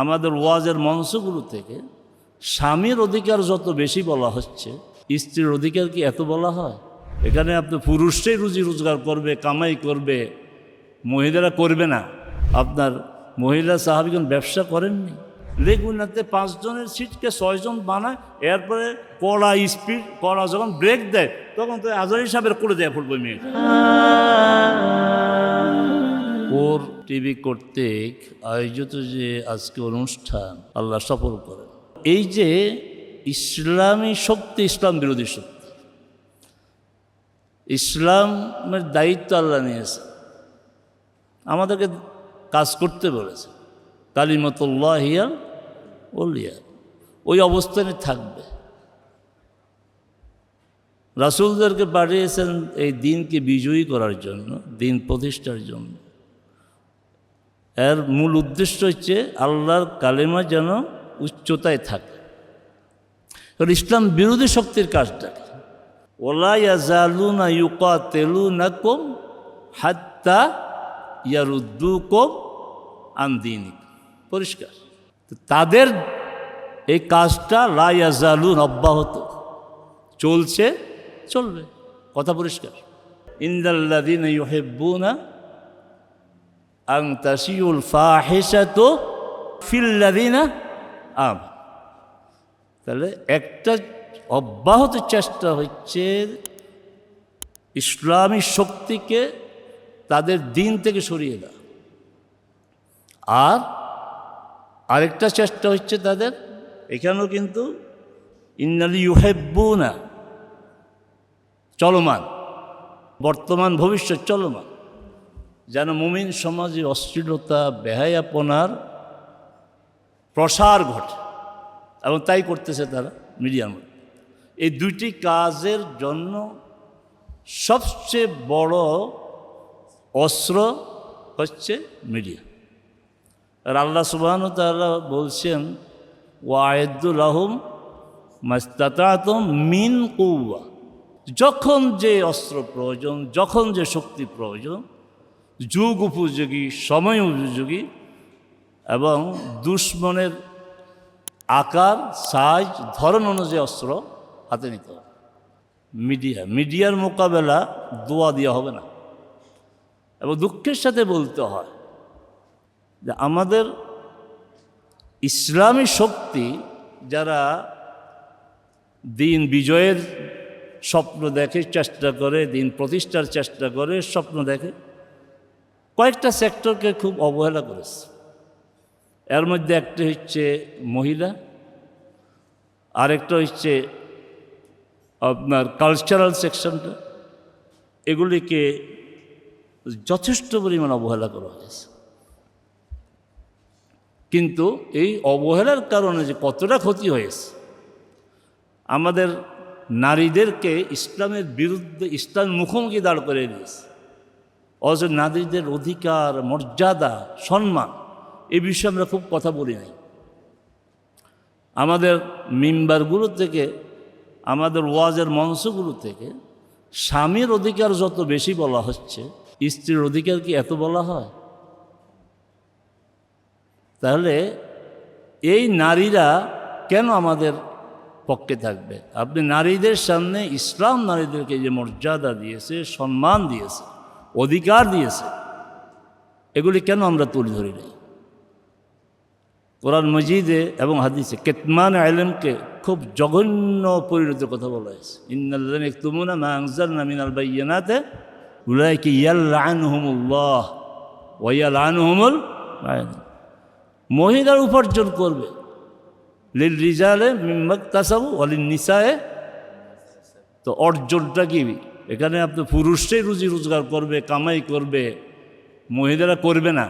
আমাদের ওয়াজের মঞ্চগুলো থেকে স্বামীর অধিকার যত বেশি বলা হচ্ছে স্ত্রীর অধিকার কি এত বলা হয়? এখানে আপনি পুরুষরাই রুজি রোজগার করবে কামাই করবে মহিলারা করবে না। আপনার মহিলা সাহাবিগণ ব্যবসা করেননি? লেগুনাতে পাঁচজনের সিটকে ছয়জন বানায় এরপরে কড়া স্পিড কড়া যখন ব্রেক দেয় তখন তো আজারি সাহেবের করে দেয় ফুটবল মেয়ে। ওর টিভি কর্তৃক আয়োজিত যে আজকে অনুষ্ঠান, আল্লাহ সফল করে এই যে ইসলামী শক্তি, ইসলাম বিরোধী শক্তি, ইসলামের দায়িত্ব আল্লাহ নিয়েছে। আমাদেরকে কাজ করতে বলেছে। কালিমতুল্লাহ হিয়া ওলিয়া ওই অবস্থানে থাকবে। রাসুলদেরকে পাঠিয়েছেন এই দিনকে বিজয়ী করার জন্য, দিন প্রতিষ্ঠার জন্য। এর মূল উদ্দেশ্য হচ্ছে আল্লাহর কালেমা যেন উচ্চতায় থাকে। কারণ ইসলাম বিরোধী শক্তির কাজটাকে ওলা ইয়াজালুনা ইউকা তেলু না কম হাত্তা ইয়ারুদ্দু কম আন্দিনিক পরিষ্কার। তাদের এই কাজটা লা ইয়াজালুন অব্যাহত। চলছে, চলবে। কথা পরিষ্কার। ইন্দাল্লাদিন ইউহেব্বুনা আং তাসিউল ফাহিসাতু ফিল্লাদিনা আম তাহলে একটা অব্যাহত চেষ্টা হচ্ছে ইসলামী শক্তিকে তাদের দিন থেকে সরিয়ে দেওয়া। আর আরেকটা চেষ্টা হচ্ছে তাদের, এখানেও কিন্তু ইন্নালি ইউহেব্বুনা, চলমান, বর্তমান ভবিষ্যৎ চলমান। যেন মুমিন সমাজে অশ্লীলতা বেহায়াপনার প্রসার ঘটে। এবং তাই করতেছে তারা মিডিয়ার মধ্যে। এই দুইটি কাজের জন্য সবচেয়ে বড় অস্ত্র হচ্ছে মিডিয়া। আর আল্লাহ সুবাহন তারা বলছেন ওয়ায়দুল আহম মাস্তাতাতম মিন কৌয়া যখন যে অস্ত্র প্রয়োজন, যখন যে শক্তি প্রয়োজন যুগ উপযোগী, সময় উপযোগী এবং দুশ্মনের আকার, সাইজ, ধরন অনুযায়ী অস্ত্র হাতে নিতে হবে। মিডিয়া, মিডিয়ার মোকাবেলা দোয়া দেওয়া হবে না। এবং দুঃখের সাথে বলতে হয় যে আমাদের ইসলামী শক্তি যারা দিন বিজয়ের স্বপ্ন দেখে, চেষ্টা করে, দিন প্রতিষ্ঠার চেষ্টা করে, স্বপ্ন দেখে কয়েকটা সেক্টরকে খুব অবহেলা করেছে। এর মধ্যে একটা হচ্ছে মহিলা, আরেকটা হচ্ছে আপনার কালচারাল সেকশনটা এগুলিকে যথেষ্ট পরিমাণ অবহেলা করা হয়েছে। কিন্তু এই অবহেলার কারণে যে কতটা ক্ষতি হয়েছে, আমাদের নারীদেরকে ইসলামের বিরুদ্ধে ইসলাম মুখোমুখি দাঁড় করে দিয়েছে। অথচ নারীদের অধিকার, মর্যাদা, সম্মান, এ বিষয়ে আমরা খুব কথা বলি নাই। আমাদের মিম্বারগুলো থেকে, আমাদের ওয়াজের মঞ্চগুলো থেকে স্বামীর অধিকার যত বেশি বলা হচ্ছে, স্ত্রীর অধিকার কি এত বলা হয়? তাহলে এই নারীরা কেন আমাদের পক্ষে থাকবে? আপনি নারীদের সামনে, ইসলাম নারীদেরকে যে মর্যাদা দিয়েছে, সম্মান দিয়েছে অধিকার দিয়েছে। এগুলি কেন আমরা তুলে ধরি নাই? কোরআন মজিদে এবং হাদিসে কেতমান আলমকে খুব জঘন্য পরিণত কথা বলা হয়েছে। ইন্নাল্লাহ তুমুনা মা আনজাল নামিনাল বাইয়ানাতে উলাইকে ইয়াল আনহুমুল্লাহ ওয়াইয়াল আনহুমুল মহিলার উপার্জন করবে। লিল রিজালে মিম্মাক তাসাবু অলিন নিসায়ে তো অর্জনটা কি? এখানে আপনি পুরুষরাই রুজি রোজগার করবে, কামাই করবে, মহিলারা করবে না।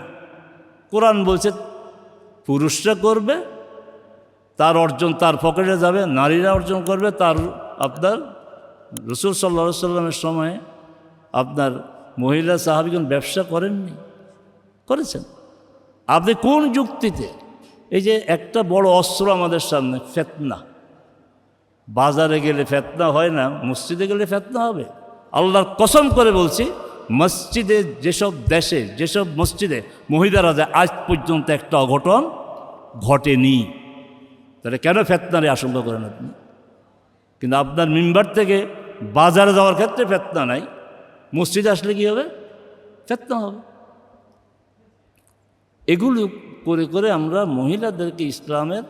কোরআন বলছে, পুরুষরা করবে, তার অর্জন তার পকেটে যাবে, নারীরা অর্জন করবে, তার আপনার রসুল সাল্লা সাল্লামের সময়ে আপনার মহিলা সাহাবিগণ ব্যবসা করেননি, করেছেন। আপনি কোন যুক্তিতে, এই যে একটা বড় অস্ত্র আমাদের সামনে, ফেতনা, বাজারে গেলে ফেতনা হয় না, মসজিদে গেলে ফেতনা হবে? আল্লাহর কসম করে বলছি, মসজিদে যেসব দেশে, যেসব মসজিদে মহিলারা যায়, আজ পর্যন্ত একটা অঘটন ঘটেনি। তাহলে কেন ফেতনারে আশঙ্কা করেন আপনি? কিন্তু আপনার মেম্বার থেকে বাজারে যাওয়ার ক্ষেত্রে ফেতনা নাই। মসজিদে আসলে কি হবে? ফেতনা হবে। এগুলো করে করে আমরা মহিলাদেরকে ইসলামের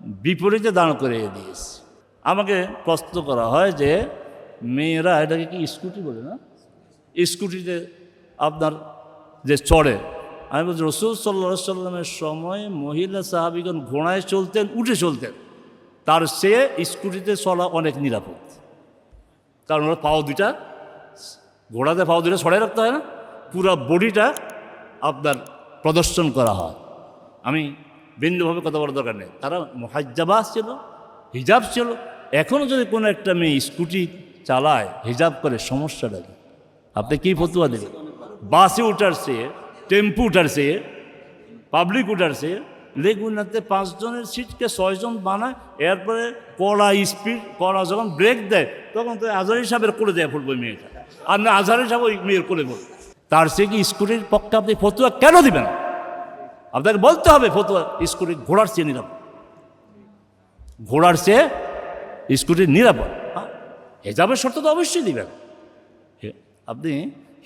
বিপরীতে দাঁড় করে দিয়েছি। আমাকে প্রশ্ন করা হয় যে মেয়েরা এটাকে কি স্কুটি বলে না? স্কুটিতে আপনার যে চড়ে। আমি বলছি, রসুল সাল্লা সাল্লামের সময় মহিলা সাহাবিগণ ঘোড়ায় চলতেন, উঠে চলতেন। তার সে স্কুটিতে চলা অনেক নিরাপদ। কারণ ওরা পাও দুইটা, ঘোড়াতে পাও দুইটা ছড়াই রাখতে হয় না। পুরো বডিটা আপনার প্রদর্শন করা হয়। আমি ভিন্নভাবে কথা বলার দরকার নেই। তারা মহাজ্জাবাস ছিল, হিজাব ছিল। এখনও যদি কোনো একটা মেয়ে স্কুটি চালায়, হিজাব করে সমস্যাটা কি আপনি কী ফতুয়া দেবেন বাসে উঠার সে টেম্পু উঠার সে পাবলিক উঠার সে লেগুনাতে পাঁচজনের সিটকে ছয়জন বানায়, এরপরে কড়া স্পিড কড়া যখন ব্রেক দেয়, তখন তো আজহারি সাহেবের করে দেয় ফুটবল মেয়েটা। আর না, আজহারি সাহেব ওই মেয়ের করে বলবে তার সে কি স্কুটির পক্ষে আপনি ফতুয়া কেন দিবেন? আপনাকে বলতে হবে ফতুয়া স্কুটি ঘোড়ার চেয়ে নিরাপদ। ঘোড়ার চেয়ে স্কুটির নিরাপদ? হেজাবের শর্ত তো অবশ্যই দিবেন। আপনি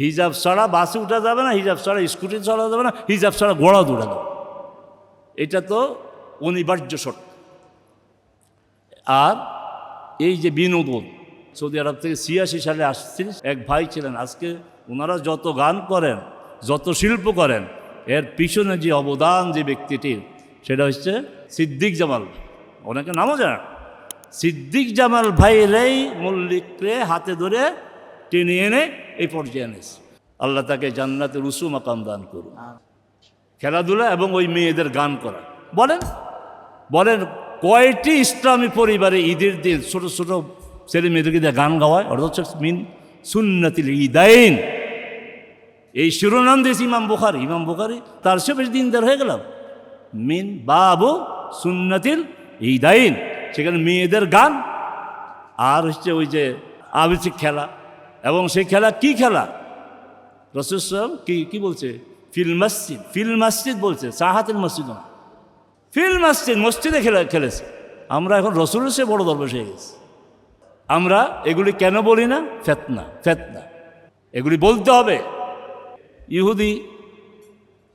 হিজাব ছাড়া বাসে উঠা যাবে না, হিজাব ছাড়া স্কুটি চলা যাবে না, হিজাব ছাড়া ঘোড়াও দৌড়া এটা তো অনিবার্য শর্ত। আর এই যে বিনোদন, সৌদি আরব থেকে ছিয়াশি সালে আসছিল, এক ভাই ছিলেন, আজকে ওনারা যত গান করেন, যত শিল্প করেন, এর পিছনে যে অবদান যে ব্যক্তিটির, সেটা হচ্ছে সিদ্দিক জামাল। অনেকে নামও জানা সিদ্দিক জামাল ভাইরাই মল্লিকরে হাতে ধরে টেনে এনে এই পর্যায়ে এনেছে। আল্লাহ তাকে জান্নাতে রুসু মাকাম দান করুন খেলাধুলা এবং ওই মেয়েদের গান করা। বলেন বলেন, কয়টি ইসলামী পরিবারে ঈদের দিন ছোট ছোট ছেলে মেয়েদেরকে দিয়ে গান গাওয়ায়? অর্থাৎ মিন সুন্নাতিল ঈদাইন। এই শিরোনাম দিয়েছে ইমাম বুখারি। ইমাম বুখারি, তার সে বেশি দিনদার হয়ে গেলাম। মিন বাবু সুন্নাতিল ঈদাইন। সেখানে মেয়েদের গান আর হচ্ছে ওই যে আবৃত্তিক খেলা। এবং সেই খেলা কি খেলা? রসুল সাহেব কি কি বলছে? ফিল মসজিদ ফিল মসজিদ বলছে সাহাতের মসজিদ ফিল মসজিদ, মসজিদে খেলে, খেলেছে। আমরা এখন রসুলের সে বড় দরবেশ হয়ে গেছি আমরা এগুলি কেন বলি না? ফেতনা ফেতনা। এগুলি বলতে হবে। ইহুদি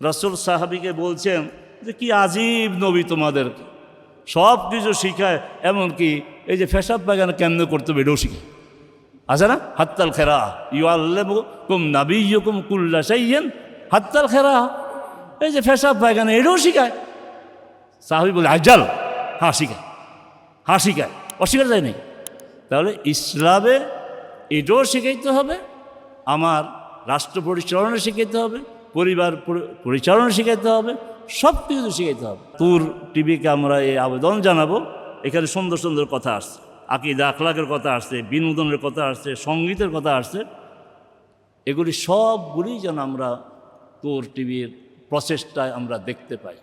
রসুল সাহাবিকে বলছেন যে, কি আজীব নবী তোমাদের সব কিছু শিখায়, এমনকি এই যে ফেসাব বাগান কেমন করতে হবে এটাও শিখায় আছে না? হাত্তাল খেরা ইউ আল্লাহ কুম নাবি কুম কুল্লা সাইয়েন হাত্তাল খেরা। এই যে ফেসাব পায়খানা এটাও শিখায়। সাহাবি বলে আজাল হ্যাঁ শিখায়। হ্যাঁ শিখায়। অস্বীকার যায় নাই? তাহলে ইসলামে এটাও শিখাইতে হবে, আমার রাষ্ট্র পরিচালনা শিখাইতে হবে, পরিবার পরিচালনা শিখাইতে হবে সব কিছু শিখাইতে হবে তোর টিভিকে আমরা এই আবেদন জানাব এখানে সুন্দর সুন্দর কথা আসছে আকি আখলাকের কথা আসছে বিনোদনের কথা আসছে সঙ্গীতের কথা আসছে এগুলি সবগুলি যেন আমরা তোর টিভির প্রচেষ্টায় আমরা দেখতে পাই